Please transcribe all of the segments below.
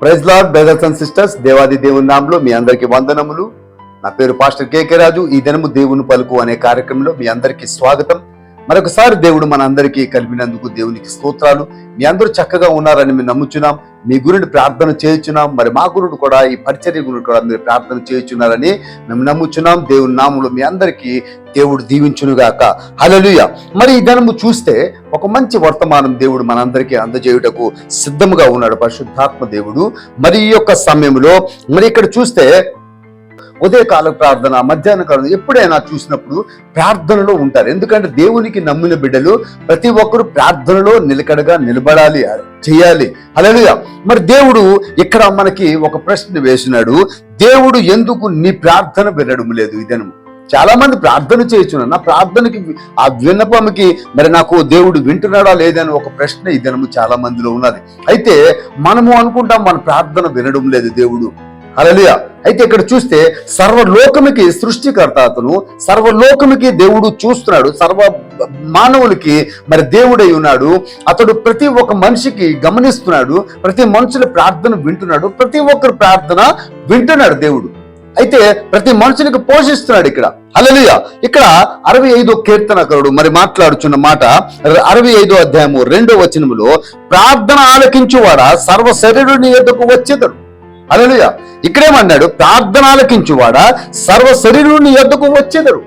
Praise lord brothers and sisters దేవాది దేవుని నామంలో మీ అందరికీ వందనములు. నా పేరు పాస్టర్ కేకే రాజు. ఈ దినము దేవుని పలుకు అనే కార్యక్రమంలో మీ అందరికీ స్వాగతం. మరొకసారి దేవుడు మన అందరికీ కలిపినందుకు దేవునికి స్తోత్రాలు. మీ అందరూ చక్కగా ఉన్నారని మేము నమ్ముచున్నాం. మీ గురుని ప్రార్థన చేయుచున్నాం. మరి మా గురుడు కూడా ఈ పరిచర్య గురుడు కూడా మీరు ప్రార్థన చేయుచున్నారని మేము నమ్ముచున్నాం. దేవుని నాములు మీ అందరికీ దేవుడు దీవించునుగాక. హలలుయ మరి ఈ దినము చూస్తే ఒక మంచి వర్తమానం దేవుడు మనందరికీ అందజేయుటకు సిద్ధముగా ఉన్నాడు పరిశుద్ధాత్మ దేవుడు. మరి ఈ యొక్క సమయంలో మరి ఇక్కడ చూస్తే ఉదయకాల ప్రార్థన మధ్యాహ్న కాలం ఎప్పుడైనా చూసినప్పుడు ప్రార్థనలో ఉంటారు. ఎందుకంటే దేవునికి నమ్మిన బిడ్డలు ప్రతి ఒక్కరు ప్రార్థనలో నిలకడగా నిలబడాలి చేయాలి. అలలుగా మరి దేవుడు ఇక్కడ మనకి ఒక ప్రశ్న వేసినాడు. దేవుడు ఎందుకు నీ ప్రార్థన వినడం లేదు ఇదను చాలా మంది ప్రార్థన చేయుచున్నారు. నా ప్రార్థనకి ఆ విన్నపంకి మరి నాకు దేవుడు వింటున్నాడా లేదని ఒక ప్రశ్న ఈ దినము చాలా మందిలో ఉన్నది. అయితే మనము అనుకుంటాం మన ప్రార్థన వినడం లేదు దేవుడు. అలలియ అయితే ఇక్కడ చూస్తే సర్వలోకముకి సృష్టికర్త అతను సర్వలోకముకి దేవుడు చూస్తున్నాడు సర్వ మానవులకి మరి దేవుడై ఉన్నాడు అతడు ప్రతి ఒక్క మనిషికి గమనిస్తున్నాడు ప్రతి మనుషుల ప్రార్థన వింటున్నాడు ప్రతి ఒక్కరి ప్రార్థన వింటున్నాడు దేవుడు. అయితే ప్రతి మనుషునికి పోషిస్తున్నాడు ఇక్కడ. అలలియ ఇక్కడ అరవై ఐదో కీర్తనకరుడు మరి మాట్లాడుచున్న మాట అరవై ఐదో అధ్యాయము రెండో వచనములో ప్రార్థన ఆలకించువాడ? సర్వ శరీరుని ఎద్దకు వచ్చేదడు అలలుయ ఇక్కడేమన్నాడు? ప్రార్థన ఆలకించువాడా సర్వ శరీరుని ఎద్దకు వచ్చేదరు.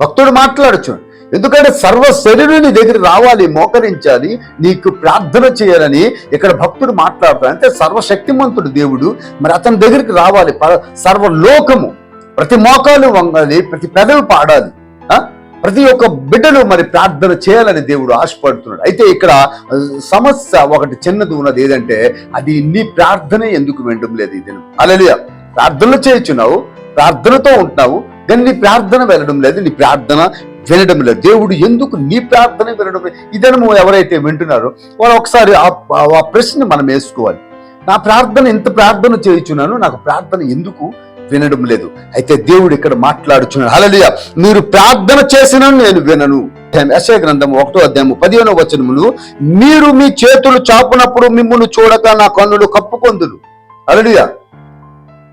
భక్తుడు మాట్లాడచ్చు ఎందుకంటే సర్వ శరీరుని దగ్గర రావాలి మోకరించాలి నీకు ప్రార్థన చేయాలని ఇక్కడ భక్తుడు మాట్లాడతాడు అంటే సర్వశక్తిమంతుడు దేవుడు మరి అతని దగ్గరికి రావాలి. ప- సర్వలోకము ప్రతి మోకాలు వంగాలి ప్రతి పెదవి పాడాలి. ఆ? ప్రతి ఒక్క బిడ్డలు మరి ప్రార్థన చేయాలని దేవుడు ఆశపడుతున్నాడు. అయితే ఇక్కడ సమస్య ఒకటి చిన్నది ఉన్నది ఏదంటే అది నీ ప్రార్థన ఎందుకు వినడం లేదు ఇది అలలియ ప్రార్థనలు చేయుచున్నావు ప్రార్థనతో ఉంటున్నావు కానీ నీ ప్రార్థన వెళ్ళడం లేదు నీ ప్రార్థన వినడం లేదు. దేవుడు ఎందుకు నీ ప్రార్థన వినడం లేదు? ఇదనము ఎవరైతే వింటున్నారో వాళ్ళు ఒకసారి ఆ ఆ ప్రశ్న మనం వేసుకోవాలి. నా ప్రార్థన ఎంత ప్రార్థన చేయించున్నాను నాకు ప్రార్థన ఎందుకు వినడం లేదు. అయితే దేవుడు ఇక్కడ మాట్లాడుచున్నాడు. హలలియ మీరు ప్రార్థన చేసిన నేను వినను. యశయ గ్రంథం ఒకటో అధ్యాయము పదిహేనో వచనములు మీరు మీ చేతులు చాపునప్పుడు మిమ్మును చూడక నా కన్నులు కప్పుకొందులు అలడియా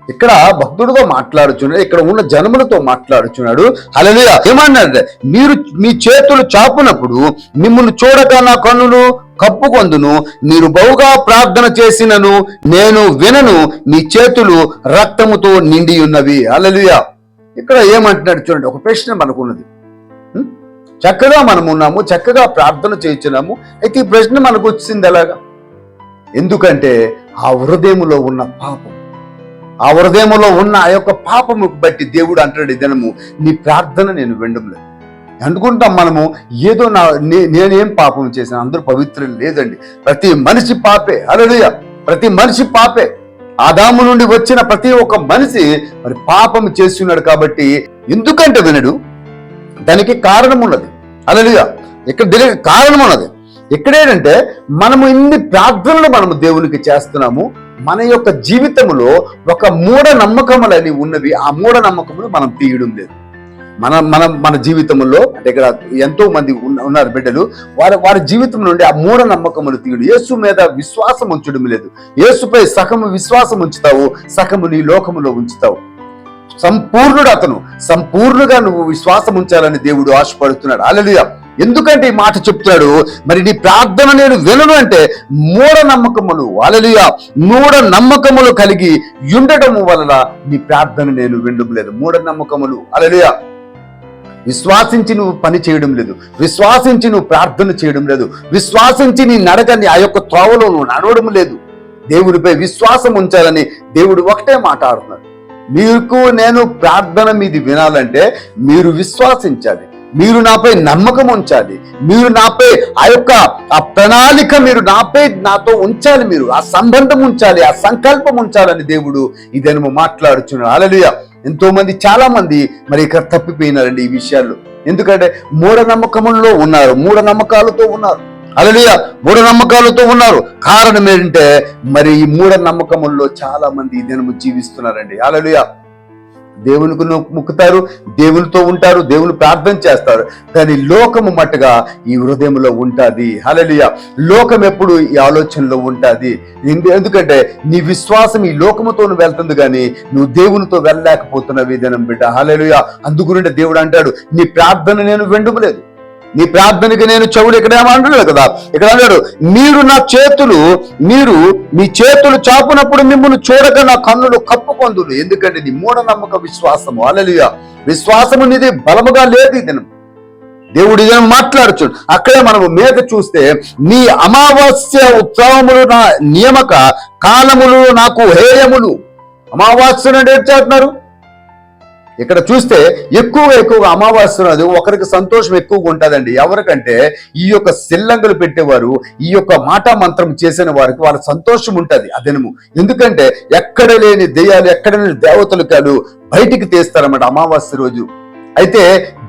ఇక్కడ భక్తుడితో మాట్లాడుచున్నాడు ఇక్కడ ఉన్న జనములతో మాట్లాడుచున్నాడు. అలలియా ఏమన్నాడు? మీరు మీ చేతులు చాపునప్పుడు మిమ్మల్ని చూడక నా కన్నులు కప్పుకొందును మీరు బహుగా ప్రార్థన చేసినను నేను వినను మీ చేతులు రక్తముతో నిండి ఉన్నవి అలలియా ఇక్కడ ఏమంటున్నాడు చూడండి ఒక ప్రశ్న మనకున్నది. చక్కగా మనం ఉన్నాము చక్కగా ప్రార్థన చేయించున్నాము అయితే ఈ ప్రశ్న మనకు వచ్చింది ఎలాగా? ఎందుకంటే ఆ హృదయంలో ఉన్న పాపం ఆ హృదయంలో ఉన్న ఆ యొక్క పాపము బట్టి దేవుడు అంటాడు దినము నీ ప్రార్థన నేను వినడం అనుకుంటాం మనము ఏదో నా నే- నేనేం పాపం చేసిన అందరూ పవిత్రం లేదండి. ప్రతి మనిషి పాపే అలలుయ ప్రతి మనిషి పాపే. ఆదాము నుండి వచ్చిన ప్రతి ఒక్క మనిషి మరి పాపం చేస్తున్నాడు కాబట్టి ఎందుకంటే వినడు? దానికి కారణం ఉన్నది. అలలుయ ఇక్కడ దీనికి కారణం ఉన్నది. ఇక్కడేంటంటే మనము ఇన్ని ప్రార్థనలు మనము దేవునికి చేస్తున్నాము మన యొక్క జీవితంలో ఒక మూఢ నమ్మకములని ఉన్నవి ఆ మూఢ నమ్మకములు మనం తీయడం లేదు. మన మన మన జీవితంలో అంటే ఇక్కడ ఎంతో మంది ఉన్న- ఉన్నారు బిడ్డలు వారి వారి జీవితం నుండి ఆ మూఢ నమ్మకములు తీయడు. యేసు మీద విశ్వాసం ఉంచడం లేదు. యేసుపై సగము విశ్వాసం ఉంచుతావు సగము నీ లోకములో ఉంచుతావు. సంపూర్ణుడు అతను. సంపూర్ణుగా నువ్వు విశ్వాసం ఉంచాలని దేవుడు ఆశపడుతున్నాడు. అలలియా ఎందుకంటే ఈ మాట చెప్తాడు మరి నీ ప్రార్థన నేను వినను అంటే మూఢ నమ్మకములు అలలుయ మూఢ నమ్మకములు కలిగి ఉండటం వలన నీ ప్రార్థన నేను వినడం లేదు. మూఢ నమ్మకములు అలలుయ విశ్వాసించి నువ్వు పని చేయడం లేదు. విశ్వాసించి నువ్వు ప్రార్థన చేయడం లేదు. విశ్వాసించి నీ నడకని ఆ యొక్క త్రోవలో నువ్వు నడవడం లేదు. దేవుడిపై విశ్వాసం ఉంచాలని దేవుడు ఒకటే మాట్లాడుతున్నాడు మీకు నేను ప్రార్థన మీది వినాలంటే మీరు విశ్వాసించాలి. మీరు నాపై నమ్మకం ఉంచాలి. మీరు నాపై ఆ యొక్క ఆ ప్రణాళిక మీరు నాపై నాతో ఉంచాలి మీరు. ఆ సంబంధం ఉంచాలి ఆ సంకల్పం ఉంచాలని దేవుడు ఇదేమో మాట్లాడుచున్నాడు. అలలియ ఎంతో మంది చాలా మంది మరి ఇక్కడ తప్పిపోయినారండి ఈ విషయాల్లో ఎందుకంటే మూఢనమ్మకముల్లో ఉన్నారు మూఢనమ్మకాలతో ఉన్నారు. అలలియ మూఢనమ్మకాలతో ఉన్నారు. కారణం ఏంటంటే మరి ఈ మూఢనమ్మకముల్లో చాలా మంది ఈ దినము జీవిస్తున్నారండి. అలలియ దేవునికి ను- ముక్కుతారు దేవునితో ఉంటారు దేవుని ప్రార్థన చేస్తారు. కానీ లోకము మట్టుగా ఈ హృదయంలో ఉంటుంది. హలలియ లోకం ఎప్పుడు ఈ ఆలోచనలో ఉంటుంది. ఎందుకంటే నీ విశ్వాసం ఈ లోకముతో వెళ్తుంది కానీ నువ్వు దేవునితో వెళ్ళలేకపోతున్న విధానం బిడ్డ. హలలియ అందుగురిండి దేవుడు అంటాడు నీ ప్రార్థన నేను వెండుమలేదు నీ ప్రార్థనకి నేను చెవులు ఇక్కడ ఏమంటున్నాడు కదా? ఇక్కడ అన్నాడు మీరు నా చేతులు మీరు మీ చేతులు చాపునప్పుడు మిమ్మల్ని చూడక నా కన్నులు కప్పుకొందులు ఎందుకంటే నీ మూఢనమ్మక విశ్వాసము. అలలియ విశ్వాసము నీది బలముగా లేదు ఇది దినం. దేవుడు ఇదే మాట్లాడుచు అక్కడే మనము మేక చూస్తే నీ అమావాస్య ఉత్సవములు నా నియమక కాలములు నాకు హేయములు. అమావాస్య నుండి ఏం చేస్తున్నారు? ఇక్కడ చూస్తే ఎక్కువగా ఎక్కువగా అమావాస్య రోజు ఒకరికి సంతోషం ఎక్కువగా ఉంటుందండి. ఎవరికంటే ఈ యొక్క సిల్లంగులు పెట్టేవారు ఈ యొక్క మాట మంత్రం చేసిన వారికి వాళ్ళ సంతోషం ఉంటుంది అదనము దినము. ఎందుకంటే ఎక్కడ లేని దెయ్యాలు ఎక్కడ లేని దేవతలు కాదు బయటికి తీస్తారన్నమాట అమావాస్య రోజు. అయితే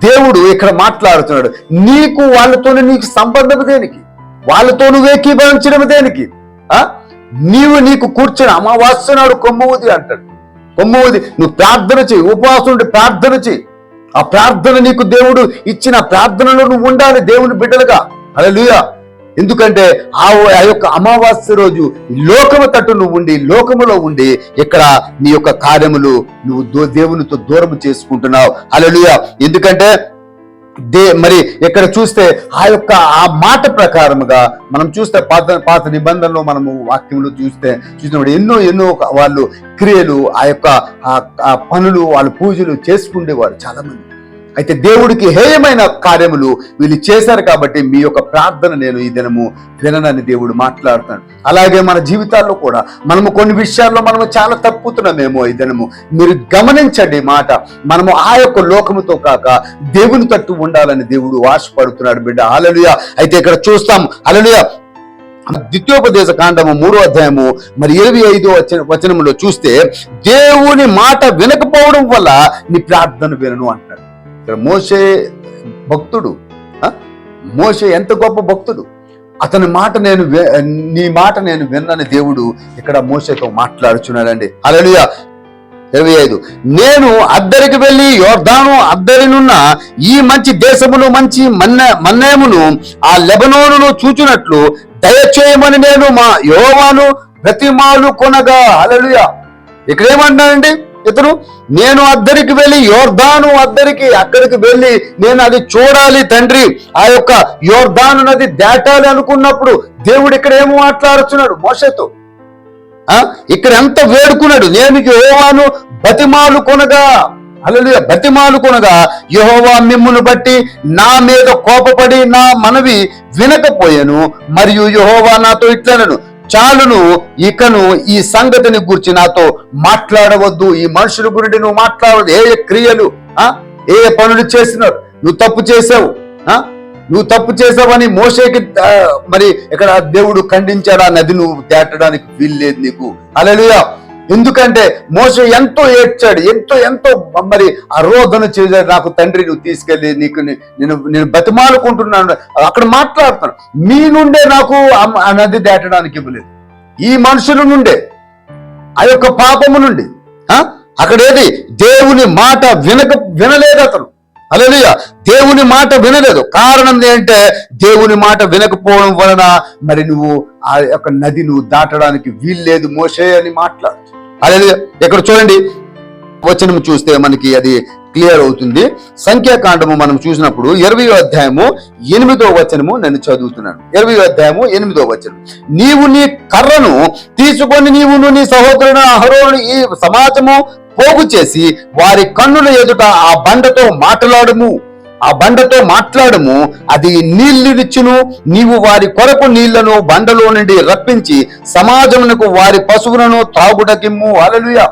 దేవుడు ఇక్కడ మాట్లాడుతున్నాడు నీకు వాళ్ళతోనే నీకు సంబంధం దేనికి? వాళ్ళతో నువ్వు ఏకీభవించడం దేనికి? ఆ? నీవు నీకు కూర్చొని అమావాస్య నాడు కొమ్మవుది అంటాడు. ఒమ్మోది నువ్వు ప్రార్థన చేయి ఉపవాసం ప్రార్థన చేయి. ఆ ప్రార్థన నీకు దేవుడు ఇచ్చిన ప్రార్థనలో నువ్వు ఉండాలి దేవుని బిడ్డలుగా. అలా ఎందుకంటే ఆ ఆ యొక్క అమావాస్య రోజు లోకము తట్టు నువ్వు ఉండి లోకములో ఉండి ఇక్కడ నీ యొక్క కార్యములు నువ్వు దో- దేవునితో దూరం చేసుకుంటున్నావు. అలలుయ ఎందుకంటే దే మరి ఇక్కడ చూస్తే ఆ యొక్క ఆ మాట ప్రకారముగా మనం చూస్తే పాత పాత నిబంధనలో మనము వాక్యంలో చూస్తే చూసినప్పుడు ఎన్నో ఎన్నో వాళ్ళు క్రియలు ఆ యొక్క ఆ- పనులు వాళ్ళు పూజలు చేసుకుండేవారు చాలా మంది అయితే దేవుడికి హేయమైన కార్యములు వీళ్ళు చేశారు కాబట్టి మీ యొక్క ప్రార్థన నేను ఈ దినము విననని దేవుడు మాట్లాడుతాడు అలాగే మన జీవితాల్లో కూడా మనము కొన్ని విషయాల్లో మనము చాలా తప్పుతున్నామేమో ఈ దినము. మీరు గమనించండి మాట. మనము ఆ యొక్క లోకముతో కాక దేవుని తట్టు ఉండాలని దేవుడు ఆశపడుతున్నాడు బిడ్డ. అలలుయ అయితే ఇక్కడ చూస్తాం. అలలుయ ద్వితీయోపదేశ కాండము మూడో అధ్యాయము మరి ఇరవై ఐదో వచన వచనంలో చూస్తే దేవుని మాట వినకపోవడం వల్ల నీ ప్రార్థన వినను అంటాడు ఇక్కడ మోసే భక్తుడు మోసే ఎంత గొప్ప భక్తుడు. అతని మాట నేను నీ మాట నేను విన్నని దేవుడు ఇక్కడ మోసేతో మాట్లాడుచున్నాడండి. అలలుయ ఇరవై ఐదు. నేను అద్దరికి వెళ్ళి యోర్ధాను అద్దరినున్న ఈ మంచి దేశమును మంచి మన్న మన్నేమును ఆ లెబనోనును చూచినట్లు దయచేయమని నేను మా యోవాను ప్రతిమాలు కొనగా. అలలుయ ఇక్కడ ఏమంటున్నానండి ఇతను నేను అద్దరికి వెళ్ళి యోర్ధాను అద్దరికి అక్కడికి వెళ్ళి నేను అది చూడాలి తండ్రి. ఆ యొక్క యోర్ధాను నది దాటాలి అనుకున్నప్పుడు దేవుడు ఇక్కడ ఏమో మాట్లాడుతున్నాడు మోసతో ఆ ఇక్కడ ఎంత వేడుకున్నాడు? నేను యెహోవాను బతిమాలు కొనగా. అలలు బతిమాలు కొనగా యహోవా మిమ్మును బట్టి నా మీద కోపపడి నా మనవి వినకపోయాను మరియు యహోవా నాతో ఇట్లనను. చాలును ఇకను ఈ సంగతిని గురించి నాతో మాట్లాడవద్దు. ఈ మనుషుల గురించి నువ్వు మాట్లాడవద్దు. ఏ ఏ క్రియలు ఆ? ఏ పనులు చేసినారు నువ్వు తప్పు చేసావు ఆ? నువ్వు తప్పు చేసావని మోసేకి మరి ఇక్కడ దేవుడు ఖండించాడు? ఆ నది నువ్వు దాటడానికి వీల్లేదు నీకు. అలలుయా ఎందుకంటే మోస ఎంతో ఏడ్చాడు ఎంతో ఎంతో మరి అరోధన చేశాడు నాకు తండ్రి నువ్వు తీసుకెళ్ళి నీకు నేను నేను బతిమాలుకుంటున్నాను. అక్కడ మాట్లాడుతాను మీ నుండే నాకు ఆ- నది దాటడానికి ఇవ్వలేదు. ఈ మనుషుల నుండే ఆ యొక్క పాపము నుండి అక్కడ ఏది? దేవుని మాట వినక వినలేదు అతను. అలలియ దేవుని మాట వినలేదు. కారణం ఏంటంటే దేవుని మాట వినకపోవడం వలన మరి నువ్వు ఆ యొక్క నది నువ్వు దాటడానికి వీల్లేదు మోసే అని మాట్లాడు అదే ఇక్కడ చూడండి వచనం చూస్తే మనకి అది క్లియర్ అవుతుంది. సంఖ్యాకాండము మనం చూసినప్పుడు ఇరవై అధ్యాయము ఎనిమిదో వచనము నేను చదువుతున్నాను. ఇరవై అధ్యాయము ఎనిమిదో వచనం. నీవు నీ కర్రను తీసుకొని నీవు నీ సహోదరుని అహరోను ఈ సమాజము పోగు చేసి వారి కన్నుల ఎదుట ఆ బండతో మాట్లాడము. ఆ బండతో మాట్లాడము అది నీళ్ళిచ్చును నీవు వారి కొరకు నీళ్ళను బండలో నుండి రప్పించి సమాజమునకు వారి పశువులను తాగుడకిమ్ము అలలుయా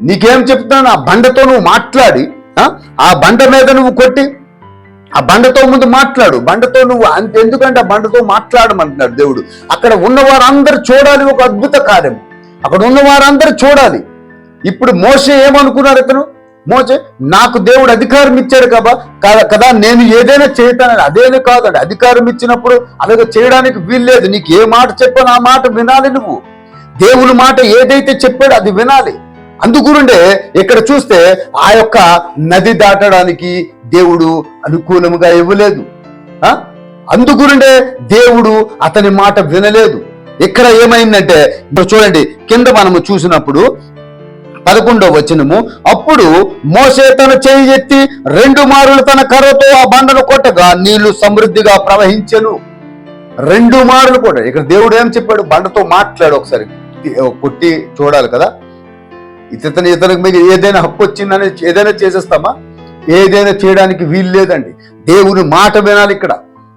నీకేం చెప్తున్నాను? ఆ బండతో నువ్వు మాట్లాడి ఆ? ఆ బండ మీద నువ్వు కొట్టి ఆ బండతో ముందు మాట్లాడు. బండతో నువ్వు అంత ఎందుకంటే ఆ బండతో మాట్లాడమంటున్నాడు దేవుడు. అక్కడ ఉన్న వారందరూ చూడాలి ఒక అద్భుత కార్యం అక్కడ ఉన్న వారందరూ చూడాలి. ఇప్పుడు మోసే ఏమనుకున్నాడు ఇతను మోసే నాకు దేవుడు అధికారం ఇచ్చాడు కదా కదా నేను ఏదైనా చేస్తానని అదేనే కాదండి. అధికారం ఇచ్చినప్పుడు అలాగే చేయడానికి వీల్లేదు. నీకు ఏ మాట చెప్పాను ఆ మాట వినాలి నువ్వు. దేవుని మాట ఏదైతే చెప్పాడో అది వినాలి. అందుకుండే ఇక్కడ చూస్తే ఆ యొక్క నది దాటడానికి దేవుడు అనుకూలముగా ఇవ్వలేదు. అందుకుండే దేవుడు అతని మాట వినలేదు. ఇక్కడ ఏమైందంటే ఇప్పుడు చూడండి కింద మనము చూసినప్పుడు పదకొండో వచనము. అప్పుడు మోసే తన చేయి ఎత్తి రెండు మారులు తన కర్రతో ఆ బండను కొట్టగా నీళ్ళు సమృద్ధిగా ప్రవహించను. రెండు మారులు కూడా ఇక్కడ దేవుడు ఏం చెప్పాడు? బండతో మాట్లాడు ఒకసారి. కొట్టి చూడాలి కదా. ఇతని ఇతనికి మీకు ఏదైనా హక్కు వచ్చిందని ఏదైనా చేసేస్తామా? ఏదైనా చేయడానికి వీలు లేదండి. దేవుని మాట వినాలి ఇక్కడ.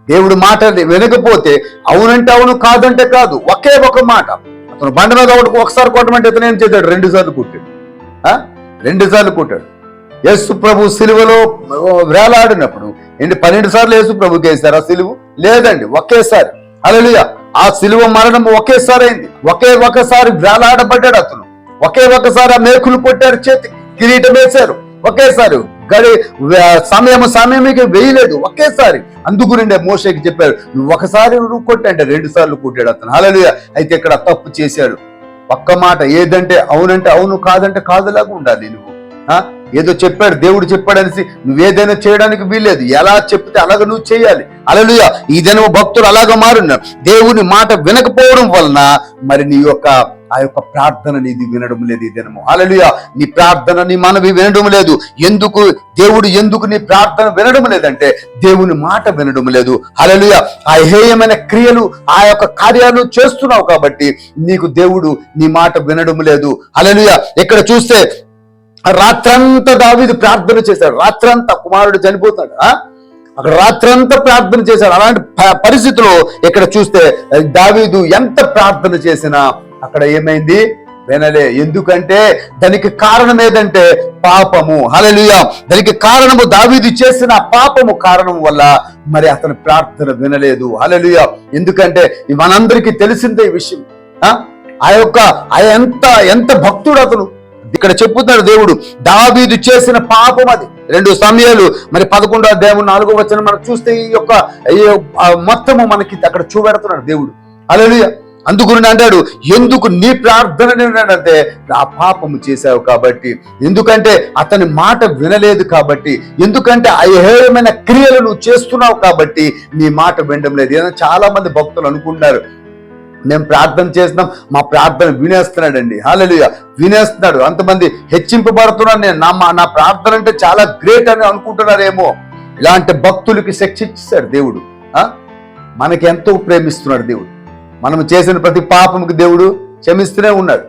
దేవుడి మాట వినకపోతే అవునంటే అవును కాదంటే కాదు. ఒకే ఒక మాట. అతను బండ మీద ఒకటి ఒకసారి కొట్టమంటే ఇతను ఏం చేశాడు? రెండు సార్లు కుట్టాడు. ఆ? రెండు సార్లు కుట్టాడు. యేసు ప్రభు సిలువలో వేలాడినప్పుడు. ఏంటి పన్నెండు సార్లు యేసు ప్రభుకి వేశారు ఆ సిలువు? లేదండి ఒకేసారి. అలలుయ ఆ సిలువ మరణం ఒకేసారి అయింది. ఒకే ఒకసారి వేలాడబడ్డాడు అతను. ఒకే ఒకసారి ఆ మేకులు కొట్టారు చేతి కిరీటం వేశారు. ఒకేసారి గడి సమయం సమయంకి వేయలేదు. ఒకేసారి. అందుకునిండే మోషకి చెప్పారు నువ్వు ఒకసారి నువ్వు కొట్టంటే రెండు సార్లు కొట్టాడు అతను. హల్లెలూయా. అయితే ఇక్కడ తప్పు చేశాడు. ఒక్క మాట ఏదంటే అవునంటే అవును కాదంటే కాదులాగా ఉండాలి నువ్వు. ఆ? ఏదో చెప్పాడు దేవుడు చెప్పాడు అనేసి నువ్వేదైనా చేయడానికి వీల్లేదు. ఎలా చెప్తే అలాగ నువ్వు చేయాలి. అలలుయ. ఈ జనము భక్తులు అలాగ మారున్నారు. దేవుని మాట వినకపోవడం వలన మరి నీ యొక్క ఆ యొక్క ప్రార్థన నీది వినడం లేదు ఈ దినము. అలలుయ నీ ప్రార్థన నీ మనవి వినడం లేదు. ఎందుకు దేవుడు ఎందుకు నీ ప్రార్థన వినడం లేదంటే దేవుని మాట వినడం లేదు. అలలుయ ఆ హేయమైన క్రియలు ఆ యొక్క కార్యాలు చేస్తున్నావు కాబట్టి నీకు దేవుడు నీ మాట వినడం లేదు. అలలుయ ఇక్కడ చూస్తే రాత్రంతా దావీదు ప్రార్థన చేశాడు. రాత్రంతా కుమారుడు చనిపోతాడు. ఆ? అక్కడ రాత్రంతా ప్రార్థన చేశాడు. అలాంటి ప- పరిస్థితిలో ఇక్కడ చూస్తే దావీదు ఎంత ప్రార్థన చేసినా అక్కడ ఏమైంది? వినలే. ఎందుకంటే దానికి కారణం ఏదంటే పాపము. హలలుయ దానికి కారణము దావీదు చేసిన పాపము కారణం వల్ల మరి అతని ప్రార్థన వినలేదు. హలలుయ ఎందుకంటే మనందరికీ తెలిసిందే ఈ విషయం. ఆ? యొక్క ఆ ఎంత ఎంత భక్తుడు అతను. ఇక్కడ చెప్పుతున్నాడు దేవుడు దావీదు చేసిన పాపం అది. రెండు సమయాలు. మరి పదకొండో దేవుడు నాలుగో వచ్చిన మనం చూస్తే ఈ యొక్క మొత్తము మనకి అక్కడ చూపెడుతున్నాడు దేవుడు. అలలుయ అందుకుని అంటాడు ఎందుకు నీ ప్రార్థన అంటే ఆ పాపము చేశావు కాబట్టి ఎందుకంటే అతని మాట వినలేదు కాబట్టి ఎందుకంటే అహేయమైన క్రియలు నువ్వు చేస్తున్నావు కాబట్టి నీ మాట వినడం లేదు. ఏదైనా చాలా మంది భక్తులు అనుకుంటారు మేము ప్రార్థన చేస్తున్నాం మా ప్రార్థన వినేస్తున్నాడండి. హాలలుయ వినేస్తున్నాడు. అంతమంది హెచ్చింపబడుతున్నాను నేను నా మా- నా ప్రార్థన అంటే చాలా గ్రేట్ అని అనుకుంటున్నారేమో. ఇలాంటి భక్తులకి శిక్ష దేవుడు ఆ? మనకి ఎంతో ప్రేమిస్తున్నాడు దేవుడు. మనము చేసిన ప్రతి పాపముకి దేవుడు క్షమిస్తూనే ఉన్నాడు.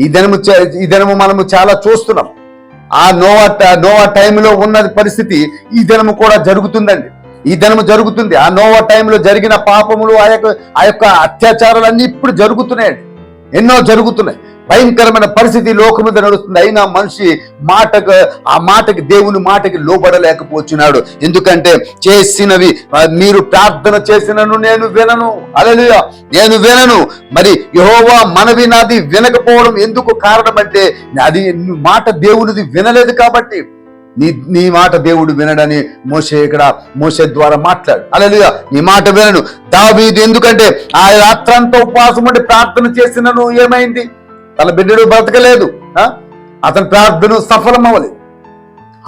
ఈ దినము చే- ఈ దినము మనము చాలా చూస్తున్నాం. ఆ నోవా నోవా టైంలో ఉన్న పరిస్థితి ఈ దినము కూడా జరుగుతుందండి. ఈ దినము జరుగుతుంది. ఆ నోవా టైంలో జరిగిన పాపములు ఆ యొక్క ఆ యొక్క అత్యాచారాలు అన్ని ఇప్పుడు జరుగుతున్నాయండి. ఎన్నో జరుగుతున్నాయి. భయంకరమైన పరిస్థితి లోకం మీద నడుస్తుంది. అయినా మనిషి మాటకు ఆ మాటకి దేవుని మాటకి లోబడలేకపోతున్నాడు. ఎందుకంటే చేసినవి మీరు ప్రార్థన చేసినను నేను వినను. అలలుయ నేను వినను. మరి యహోవా మనవి నాది వినకపోవడం ఎందుకు కారణం అంటే అది మాట దేవునిది వినలేదు కాబట్టి. నీ నీ మాట దేవుడు వినడని మోసే ఇక్కడ మోసే ద్వారా మాట్లాడు. అలా నీ మాట వినను దావీదు ఎందుకంటే ఆ రాత్రంతా ఉపవాసం ఉండి ప్రార్థన చేసినను ఏమైంది? తన బిడ్డడు బ్రతకలేదు. ఆ? అతని ప్రార్థన సఫలం అవ్వలేదు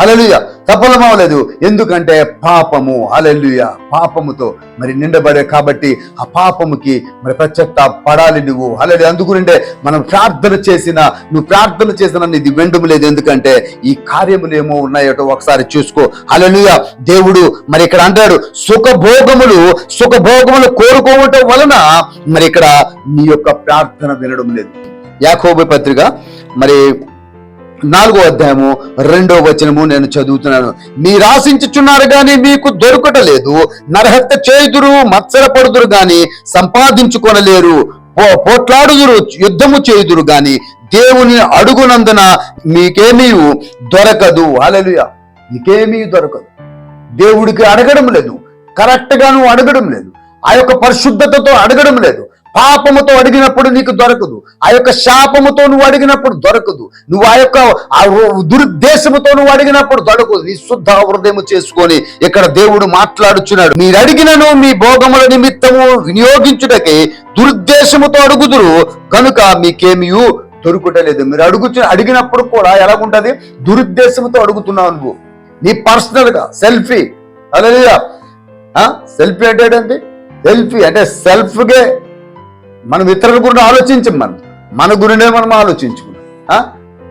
అలలుయ సఫలమవలేదు. ఎందుకంటే పాపము అలలుయ పాపముతో మరి నిండబడే కాబట్టి ఆ పాపముకి మరి ప్రత్యక్ష పడాలి నువ్వు. అలెలు అందుకునిండే మనం ప్రార్థన చేసిన నువ్వు ప్రార్థన చేసిన ఇది వెండము లేదు. ఎందుకంటే ఈ కార్యములు ఏమో ఉన్నాయటో ఒకసారి చూసుకో. అలలుయ దేవుడు మరి ఇక్కడ అంటాడు సుఖభోగములు సుఖభోగములు కోరుకోవటం వలన మరి ఇక్కడ నీ యొక్క ప్రార్థన వినడం లేదు. యాకోబు పత్రిక మరి నాలుగో అధ్యాయము రెండో వచనము నేను చదువుతున్నాను. మీరు ఆశించుచున్నారు కానీ మీకు దొరకటలేదు నరహత్య చేయుదురు మత్సరపడుదురు కానీ సంపాదించుకొనలేరు. పో- పోట్లాడుదురు యుద్ధము చేయుదురు కానీ దేవుని అడుగునందున మీకేమీ దొరకదు. అలలుయ నీకేమీ దొరకదు. దేవుడికి అడగడం లేదు. కరెక్ట్గా నువ్వు అడగడం లేదు. ఆ యొక్క పరిశుద్ధతతో అడగడం లేదు. పాపముతో అడిగినప్పుడు నీకు దొరకదు. ఆ యొక్క శాపముతో నువ్వు అడిగినప్పుడు దొరకదు. నువ్వు ఆ యొక్క ఆ దురుద్దేశముతో నువ్వు అడిగినప్పుడు దొరకదు. నీ శుద్ధ హృదయం చేసుకొని ఇక్కడ దేవుడు మాట్లాడుచున్నాడు. మీరు అడిగినను మీ భోగముల నిమిత్తము వినియోగించుటకే దురుద్దేశముతో అడుగుదురు. కనుక మీకేమియు దొరుకుటలేదు. మీరు అడుగుచు అడిగినప్పుడు కూడా ఎలాగుంటది? దురుద్దేశంతో అడుగుతున్నావు నువ్వు. నీ పర్సనల్గా సెల్ఫీ అలా సెల్ఫీ అంటే ఏంటి? సెల్ఫీ అంటే సెల్ఫ్గే మనం ఇతరుల గురించి ఆలోచించం మనం. మన గురిండే మనం ఆలోచించుకున్నాం.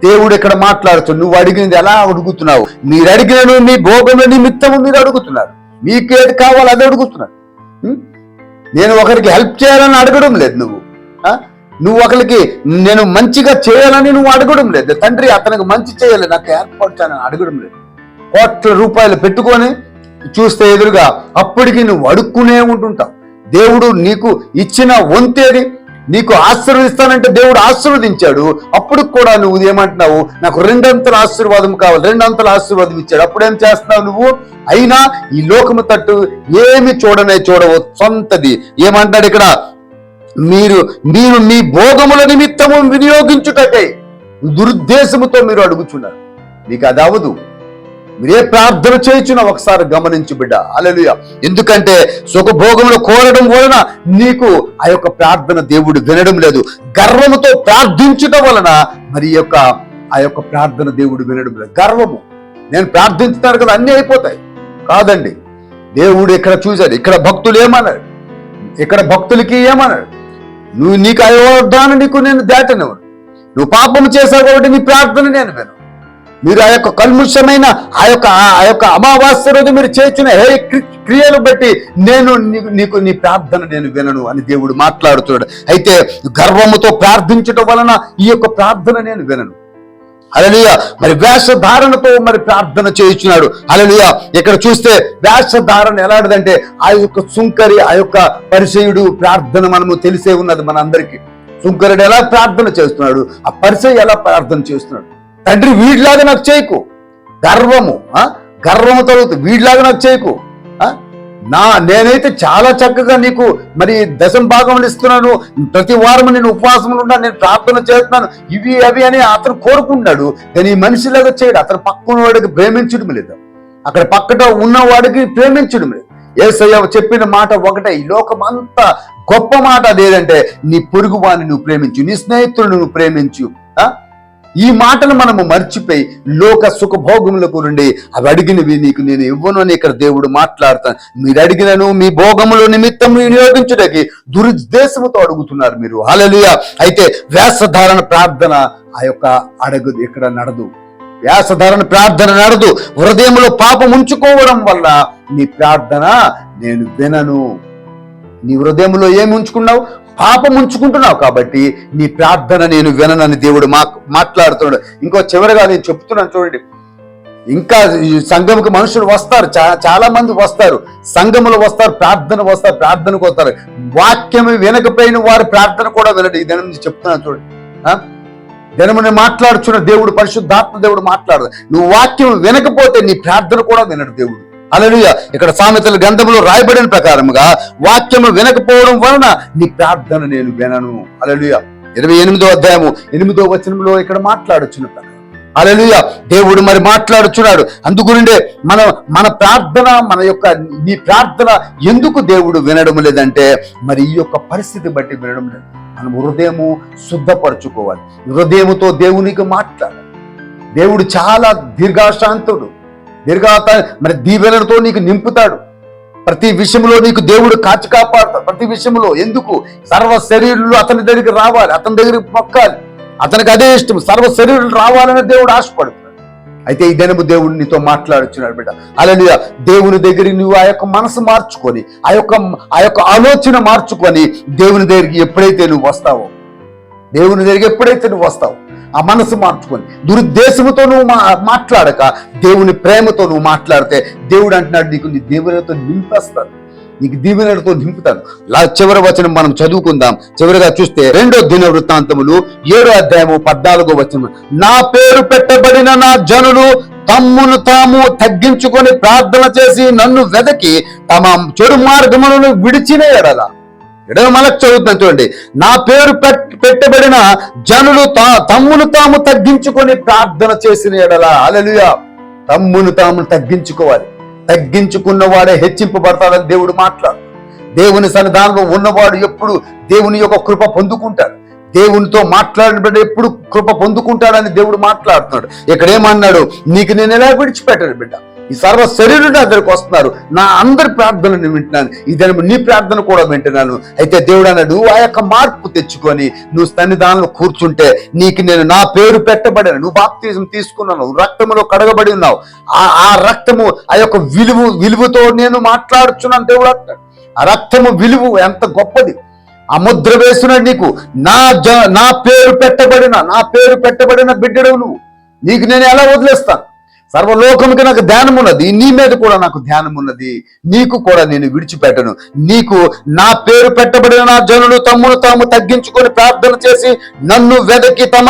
దేవుడు ఇక్కడ మాట్లాడుతూ నువ్వు అడిగినది ఎలా అడుగుతున్నావు? మీరు అడిగిన మీ భోగంలో నిమిత్తము మీరు అడుగుతున్నారు. మీకు ఏది కావాలో అది అడుగుతున్నారు. నేను ఒకరికి హెల్ప్ చేయాలని అడగడం లేదు నువ్వు. నువ్వు ఒకరికి నేను మంచిగా చేయాలని నువ్వు అడగడం లేదు. తండ్రి అతనికి మంచి చేయాలి నాకు ఏర్పాటు చేయాలని అడగడం లేదు. కోట్ల రూపాయలు పెట్టుకొని చూస్తే ఎదురుగా అప్పటికి నువ్వు అడుక్కునే ఉంటుంటావు. దేవుడు నీకు ఇచ్చిన వంతేది నీకు ఆశీర్వదిస్తానంటే దేవుడు ఆశీర్వదించాడు. అప్పుడు కూడా నువ్వు ఏమంటున్నావు? నాకు రెండంతల ఆశీర్వాదం కావాలి రెండంతల ఆశీర్వాదం ఇచ్చాడు. అప్పుడేం చేస్తున్నావు నువ్వు? అయినా ఈ లోకము తట్టు ఏమి చూడనే చూడవు సొంతది. ఏమంటాడు ఇక్కడ? మీరు మీరు మీ భోగముల నిమిత్తము వినియోగించుటకై దురుద్దేశముతో మీరు అడుగుచున్నారు. మీకు అది అవదు. మీరే ప్రార్థన చేయించిన ఒకసారి గమనించు బిడ్డ. అలలుయ ఎందుకంటే సుఖభోగములు కోరడం వలన నీకు ఆ యొక్క ప్రార్థన దేవుడు వినడం లేదు. గర్వముతో ప్రార్థించడం వలన మరి యొక్క ఆ యొక్క ప్రార్థన దేవుడు వినడం లేదు. గర్వము. నేను ప్రార్థించుతాను కదా అన్నీ అయిపోతాయి. కాదండి. దేవుడు ఇక్కడ చూశాడు? ఇక్కడ భక్తులు ఏమన్నాడు ఇక్కడ భక్తులకి ఏమన్నాడు నువ్వు నీకు అయోధాన నీకు నేను దాటనివ్వను నువ్వు పాపం చేశావు కాబట్టి నీ ప్రార్థన నేను విను మీరు ఆ యొక్క కల్ముషమైన ఆ యొక్క ఆ యొక్క అమావాస్య రోజు మీరు చేసిన ఏ క్రియలు బట్టి నేను నీకు నీకు నీ ప్రార్థన నేను వినను అని దేవుడు మాట్లాడుతున్నాడు. అయితే గర్వముతో ప్రార్థించడం వలన ఈ యొక్క ప్రార్థన నేను వినను. అలలియ మరి వేషధారణతో మరి ప్రార్థన చేయించున్నాడు అలలియ ఇక్కడ చూస్తే వేషధారణ ఎలాంటిదంటే ఆ యొక్క సుంకరి ఆ యొక్క పరిచయుడు ప్రార్థన మనము తెలిసే ఉన్నది మన అందరికీ సుంకరుడు ఎలా ప్రార్థన చేస్తున్నాడు? ఆ పరిచయం ఎలా ప్రార్థన చేస్తున్నాడు? తండ్రి వీడిలాగా నాకు చేయకు. గర్వము గర్వము తరుగుతుంది వీడిలాగా నాకు చేయకు. నా నేనైతే చాలా చక్కగా నీకు మరి దశం భాగములు ఇస్తున్నాను. ప్రతి వారం నేను ఉపవాసములు ఉన్నా నేను ప్రార్థన చేస్తున్నాను. ఇవి అవి అని అతను కోరుకుంటున్నాడు కానీ ఈ మనిషిలాగా చేయడు. అతను పక్కన వాడికి ప్రేమించడం లేదు. అక్కడ పక్కట ఉన్నవాడికి ప్రేమించడం లేదు. ఏసయ్య చెప్పిన మాట ఒకటే ఈ లోకం అంతా గొప్ప మాట అదేదంటే నీ పొరుగు వాడిని నువ్వు ప్రేమించు నీ స్నేహితులను నువ్వు ప్రేమించు. ఈ మాటలు మనము మర్చిపోయి లోక సుఖభోగములకు నుండి అవి అడిగినవి నీకు నేను ఇవ్వను అని ఇక్కడ దేవుడు మాట్లాడతాను మీరు అడిగినను మీ భోగముల నిమిత్తం వినియోగించడానికి దురుద్దేశముతో అడుగుతున్నారు మీరు. అలలియ అయితే వేషధారణ ప్రార్థన ఆ యొక్క అడగదు ఇక్కడ నడదు. వ్యాసధారణ ప్రార్థన నడదు. హృదయంలో పాపం ఉంచుకోవడం వల్ల నీ ప్రార్థన నేను వినను. నీ హృదయంలో ఏమి ఉంచుకున్నావు? పాపం ఉంచుకుంటున్నావు కాబట్టి నీ ప్రార్థన నేను విననని దేవుడు మా మాట్లాడుతున్నాడు. ఇంకో చివరిగా నేను చెప్తున్నాను చూడండి. ఇంకా ఈ సంఘముకి మనుషులు వస్తారు. చా- చాలా మంది వస్తారు. సంఘములు వస్తారు ప్రార్థన వస్తారు ప్రార్థనకు వస్తారు. వాక్యం వినకపోయిన వారి ప్రార్థన కూడా వినడు. ఈ దినం చెప్తున్నాను చూడండి. దినముని మాట్లాడుచున్న దేవుడు పరిశుద్ధాత్మ దేవుడు మాట్లాడదు. నువ్వు వాక్యం వినకపోతే నీ ప్రార్థన కూడా వినడు దేవుడు. అలలుయ ఇక్కడ సామెతల గ్రంథంలో రాయబడిన ప్రకారముగా వాక్యము వినకపోవడం వలన నీ ప్రార్థన నేను వినను. అలలుయ ఇరవై ఎనిమిదో అధ్యాయము ఎనిమిదో వచనంలో ఇక్కడ మాట్లాడొచ్చిన అలలుయ దేవుడు మరి మాట్లాడుచున్నాడు. అందుగురిండే మన మన ప్రార్థన మన యొక్క నీ ప్రార్థన ఎందుకు దేవుడు వినడం లేదంటే మరి ఈ యొక్క పరిస్థితి బట్టి వినడం లేదు. మనం హృదయము శుద్ధపరచుకోవాలి. హృదయముతో దేవునికి మాట్లాడాలి. దేవుడు చాలా దీర్ఘాశాంతుడు. దీర్ఘాత మరి దీవెనలతో నీకు నింపుతాడు. ప్రతి విషయంలో నీకు దేవుడు కాచి కాపాడుతాడు. ప్రతి విషయంలో ఎందుకు? సర్వ శరీరులు అతని దగ్గరికి రావాలి అతని దగ్గరికి మొక్కాలి. అతనికి అదే ఇష్టం. సర్వ శరీరులు రావాలని దేవుడు ఆశపడుతున్నాడు. అయితే ఈ దినము దేవుడు నీతో మాట్లాడుచున్నాడు బిడ్డ. అలలియ దేవుని దగ్గరికి నువ్వు ఆ యొక్క మనసు మార్చుకొని ఆ యొక్క ఆ యొక్క ఆలోచన మార్చుకొని దేవుని దగ్గరికి ఎప్పుడైతే నువ్వు వస్తావో దేవుని దగ్గరికి ఎప్పుడైతే నువ్వు వస్తావు ఆ మనసు మార్చుకొని దురుద్దేశంతో నువ్వు మా మాట్లాడక దేవుని ప్రేమతో నువ్వు మాట్లాడితే దేవుడు అంటున్నాడు నీకు నీ దేవునితో నింపేస్తాడు నీకు దీవెనలతో నింపుతాను. లా చివరి వచనం మనం చదువుకుందాం. చివరిగా చూస్తే రెండో దిన వృత్తాంతములు ఏడో అధ్యాయము పద్నాలుగో వచనం. నా పేరు పెట్టబడిన నా జనులు తమ్మును తాము తగ్గించుకొని ప్రార్థన చేసి నన్ను వెదకి తమ చెడు మార్గములను విడిచిన ఎడలా ఎడవ మనకు చదువుతాను చూడండి నా పేరు పెట్టబడిన జనులు తా తమ్మును తాము తగ్గించుకొని ప్రార్థన చేసిన ఎడల. అలలుయా తమ్మును తాము తగ్గించుకోవాలి. తగ్గించుకున్న వాడే హెచ్చింపబడతాడని దేవుడు మాట్లాడు. దేవుని సన్నిధానంలో ఉన్నవాడు ఎప్పుడు దేవుని యొక్క కృప పొందుకుంటాడు. దేవునితో మాట్లాడినప్పుడు ఎప్పుడు కృప పొందుకుంటాడని దేవుడు మాట్లాడుతున్నాడు. ఇక్కడ ఏమన్నాడు? నీకు నేను ఎలా విడిచిపెట్టాను బిడ్డ? ఈ సర్వ శరీరుడు అందరికి వస్తున్నారు. నా అందరి ప్రార్థనను వింటున్నాను. ఇదని నీ ప్రార్థన కూడా వింటున్నాను. అయితే దేవుడు అన్నాడు ఆ యొక్క మార్పు తెచ్చుకొని నువ్వు సన్నిధానంలో కూర్చుంటే నీకు నేను నా పేరు పెట్టబడిన నువ్వు బాప్తిజం తీసుకున్నావు రక్తములో కడగబడి ఉన్నావు. ఆ ఆ రక్తము ఆ యొక్క విలువ విలువతో నేను మాట్లాడుచున్నాను దేవుడు అంటాడు. ఆ రక్తము విలువ ఎంత గొప్పది. ఆ ముద్ర వేసిన నీకు నా జ నా పేరు పెట్టబడిన నా పేరు పెట్టబడిన బిడ్డడు నువ్వు. నీకు నేను ఎలా వదిలేస్తాను? సర్వలోకముకి నాకు ధ్యానం ఉన్నది నీ మీద కూడా నాకు ధ్యానం ఉన్నది నీకు కూడా నేను విడిచిపెట్టను. నీకు నా పేరు పెట్టబడిన నా జనులు తమ్మును తాము తగ్గించుకొని ప్రార్థన చేసి నన్ను వెదకి తమ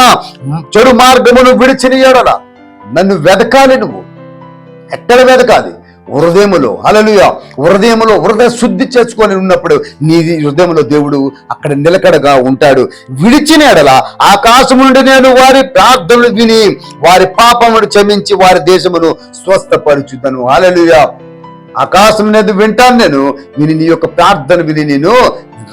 చెడు మార్గమును విడిచిన ఎడల. నన్ను వెదకాలి నువ్వు. ఎక్కడ వెదకాలి? హృదయములో అలలుయ హృదయములో హృదయ శుద్ధి చేసుకొని ఉన్నప్పుడు నీ హృదయంలో దేవుడు అక్కడ నిలకడగా ఉంటాడు. విడిచిన ఎడల ఆకాశం నుండి నేను వారి ప్రార్థనలు విని వారి పాపమును క్షమించి వారి దేశమును స్వస్థపరుచుతాను అలలుయ ఆకాశం అనేది వింటాను నేను విని నీ యొక్క ప్రార్థన విని నేను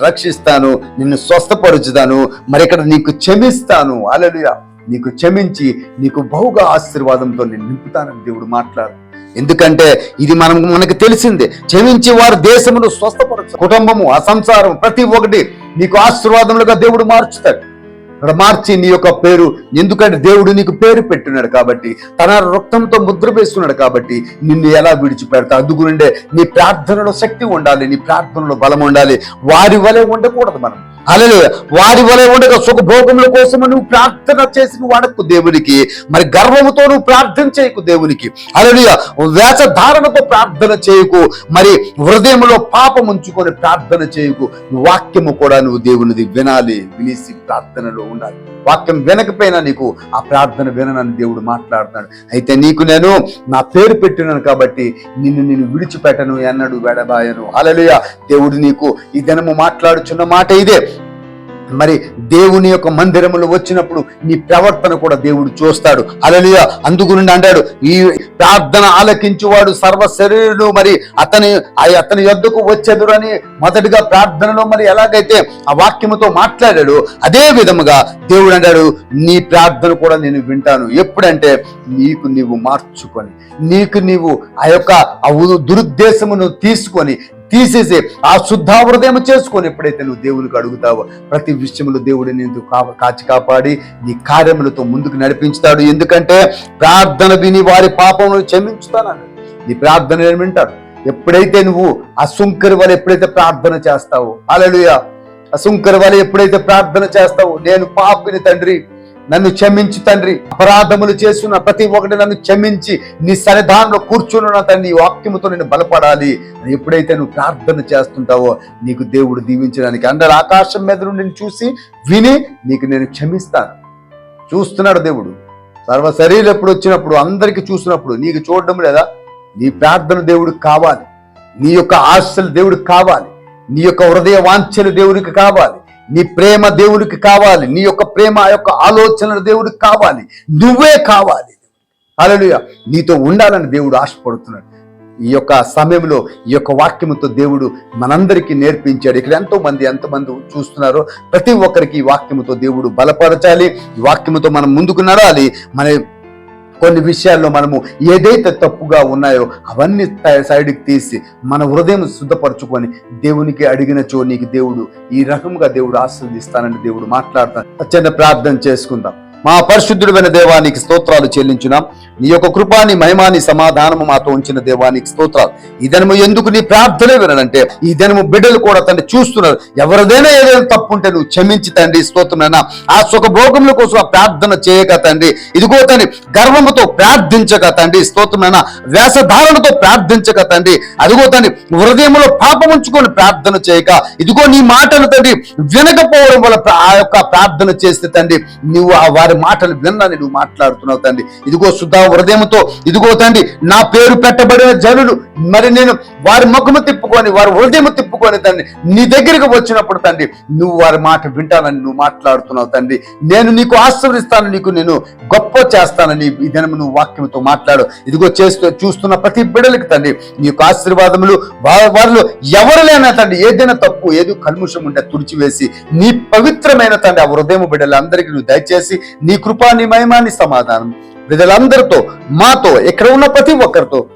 రక్షిస్తాను నిన్ను స్వస్థపరుచుతాను మరి ఇక్కడ నీకు క్షమిస్తాను. అలలుయ నీకు క్షమించి నీకు బహుగా ఆశీర్వాదంతో నేను నింపుతానని దేవుడు మాట్లాడు. ఎందుకంటే ఇది మనం మనకు తెలిసిందే. క్షమించి వారు దేశమును స్వస్థపరచు. కుటుంబము ఆ సంసారం ప్రతి ఒక్కటి నీకు ఆశీర్వాదములుగా దేవుడు మార్చుతాడు. ఇక్కడ మార్చి నీ యొక్క పేరు ఎందుకంటే దేవుడు నీకు పేరు పెట్టున్నాడు కాబట్టి తన రక్తంతో ముద్ర వేస్తున్నాడు కాబట్టి నిన్ను ఎలా విడిచిపెడతా? అందుకునుండే నీ ప్రార్థనలో శక్తి ఉండాలి నీ ప్రార్థనలో బలం ఉండాలి. వారి వలె ఉండకూడదు మనం. అలలు వారి వలె ఉండగా సుఖభోగముల కోసం నువ్వు ప్రార్థన చేసి నువ్వు అడక్కు దేవునికి మరి గర్వముతో నువ్వు ప్రార్థన చేయకు దేవునికి అలలుయ వేషధారణతో ప్రార్థన చేయకు మరి హృదయంలో పాపం ఉంచుకొని ప్రార్థన చేయకు వాక్యము కూడా నువ్వు దేవునిది వినాలి వినేసి ప్రార్థనలో ఉండాలి. వాక్యం వినకపోయినా నీకు ఆ ప్రార్థన విననని దేవుడు మాట్లాడుతున్నాడు. అయితే నీకు నేను నా పేరు పెట్టినాను కాబట్టి నిన్ను నేను విడిచిపెట్టను ఎన్నడు వెడబాయను. అలలుయ దేవుడు నీకు ఈ దినము మాట్లాడుచున్న మాట ఇదే. మరి దేవుని యొక్క మందిరములు వచ్చినప్పుడు నీ ప్రవర్తన కూడా దేవుడు చూస్తాడు. అలలియ అందుగునుండి అంటాడు ఈ ప్రార్థన ఆలకించువాడు సర్వ శరీరుడు మరి అతని ఆ అతని యొద్దకు వచ్చెదురు అని మొదటిగా ప్రార్థనలో మరి ఎలాగైతే ఆ వాక్యముతో మాట్లాడాడు అదే విధముగా దేవుడు అంటాడు నీ ప్రార్థన కూడా నేను వింటాను. ఎప్పుడంటే నీకు నీవు మార్చుకొని నీకు నీవు ఆ యొక్క దురుద్దేశమును తీసుకొని తీసేసి ఆ శుద్ధ హృదయం చేసుకొని ఎప్పుడైతే నువ్వు దేవునికి అడుగుతావో ప్రతి విషయంలో దేవుడు నేను కాచి కాపాడి నీ కార్యములతో ముందుకు నడిపించుతాడు. ఎందుకంటే ప్రార్థన విని వారి పాపములను క్షమించుతానని నీ ప్రార్థన ఏమంటారు వింటాడు ఎప్పుడైతే నువ్వు అసుంకరి వల్ల ఎప్పుడైతే ప్రార్థన చేస్తావో అలలుయ అసుంకరి వల్ల ఎప్పుడైతే ప్రార్థన చేస్తావో నేను పాపిని తండ్రి నన్ను క్షమించు తండ్రి. అపరాధములు చేస్తున్న ప్రతి ఒక్కటి నన్ను క్షమించి నీ సన్నిధానంలో కూర్చున్న తండ్రి నీ వాక్యముతో నేను బలపడాలి. ఎప్పుడైతే నువ్వు ప్రార్థన చేస్తుంటావో నీకు దేవుడు దీవించడానికి అందరు ఆకాశం మీద నుండి చూసి విని నీకు నేను క్షమిస్తాను. చూస్తున్నాడు దేవుడు. సర్వ శరీరం ఎప్పుడు వచ్చినప్పుడు అందరికి చూసినప్పుడు నీకు చూడడం లేదా? నీ ప్రార్థన దేవుడికి కావాలి. నీ యొక్క ఆశలు దేవుడికి కావాలి. నీ యొక్క హృదయ వాంఛలు దేవుడికి కావాలి. నీ ప్రేమ దేవుడికి కావాలి. నీ యొక్క ప్రేమ ఆ యొక్క ఆలోచనలు దేవుడికి కావాలి. నువ్వే కావాలి. అలలుయ నీతో ఉండాలని దేవుడు ఆశపడుతున్నాడు. ఈ యొక్క సమయంలో ఈ యొక్క వాక్యముతో దేవుడు మనందరికీ నేర్పించాడు. ఇక్కడ ఎంతో మంది ఎంతమంది చూస్తున్నారో ప్రతి ఒక్కరికి ఈ వాక్యముతో దేవుడు బలపరచాలి. ఈ వాక్యముతో మనం ముందుకు నడాలి మన కొన్ని విషయాల్లో మనము ఏదైతే తప్పుగా ఉన్నాయో అవన్నీ సైడ్కి తీసి మన హృదయం శుద్ధపరచుకొని దేవునికి అడిగినచో నీకు దేవుడు ఈ రకంగా దేవుడు ఆశీర్దిస్తానని దేవుడు మాట్లాడతాను చిన్న ప్రార్థన చేసుకుందాం. మా పరిశుద్ధుడైన దేవానికి స్తోత్రాలు చెల్లించున్నాం. నీ యొక్క కృపాని మహిమాని సమాధానము మాతో ఉంచిన దేవానికి స్తోత్రాలు. ఈ దినము ఎందుకు నీ ప్రార్థన వినంటే ఈ దినము బిడ్డలు కూడా తండ్రి చూస్తున్నారు. ఎవరిదైనా ఏదైనా తప్పు ఉంటే నువ్వు క్షమించి తండ్రి స్తోత్రమైనా ఆ సుఖభోగముల కోసం ఆ ప్రార్థన చేయక తండ్రి. ఇదిగో తండ్రి గర్వముతో ప్రార్థించక తండ్రి స్తోత్రమైన వేషధారణతో ప్రార్థించక తండ్రి. అదిగో తండ్రి హృదయంలో పాపం ఉంచుకొని ప్రార్థన చేయక. ఇదిగో నీ మాటలు తండ్రి వినకపోవడం వల్ల ఆ యొక్క ప్రార్థన చేస్తే తండ్రి నువ్వు ఆ వారి వారి మాటలు విన్నాను నువ్వు మాట్లాడుతున్నావు తండ్రి. ఇదిగో సుధా హృదయంతో ఇదిగో తండ్రి నా పేరు పెట్టబడిన జనులు మరి నేను వారి ముఖము తిప్పుకొని వారి హృదయము తిప్పుకొని తండ్రి నీ దగ్గరికి వచ్చినప్పుడు తండ్రి నువ్వు వారి మాట వింటానని నువ్వు మాట్లాడుతున్నావు తండ్రి. నేను నీకు ఆశీర్వదిస్తాను నీకు నేను గొప్ప చేస్తానని ఈ దినము నువ్వు వాక్యంతో మాట్లాడు. ఇదిగో చేస్తూ చూస్తున్న ప్రతి బిడ్డలకి తండ్రి నీ యొక్క ఆశీర్వాదములు వాళ్ళు వారిలో ఎవరు లేనా తండ్రి ఏదైనా తప్పు ఏదో కల్ముషం ఉంటే తుడిచివేసి నీ పవిత్రమైన తండ్రి ఆ హృదయం బిడ్డలందరికీ నువ్వు దయచేసి నీ కృపా నీ మహిమాని సమాధానం. ప్రజలందరితో మాతో ఇక్కడ ఉన్న ప్రతి ఒక్కరితో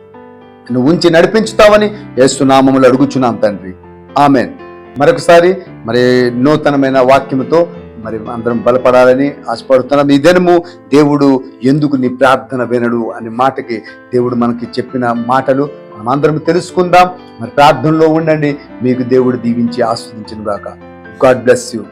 నువ్వు ఉంచి నడిపించుతావని యేసునామములు అడుగుచున్నాం తండ్రి. ఆమెన్. మరొకసారి మరి నూతనమైన వాక్యముతో మరి అందరం బలపడాలని ఆశపడుతున్నాం. ఈ దినము దేవుడు ఎందుకు నీ ప్రార్థన వినడు అనే మాటకి దేవుడు మనకి చెప్పిన మాటలు మనం అందరం తెలుసుకుందాం. మరి ప్రార్థనలో ఉండండి. మీకు దేవుడు దీవించి ఆస్వాదించిన గాక. God bless you.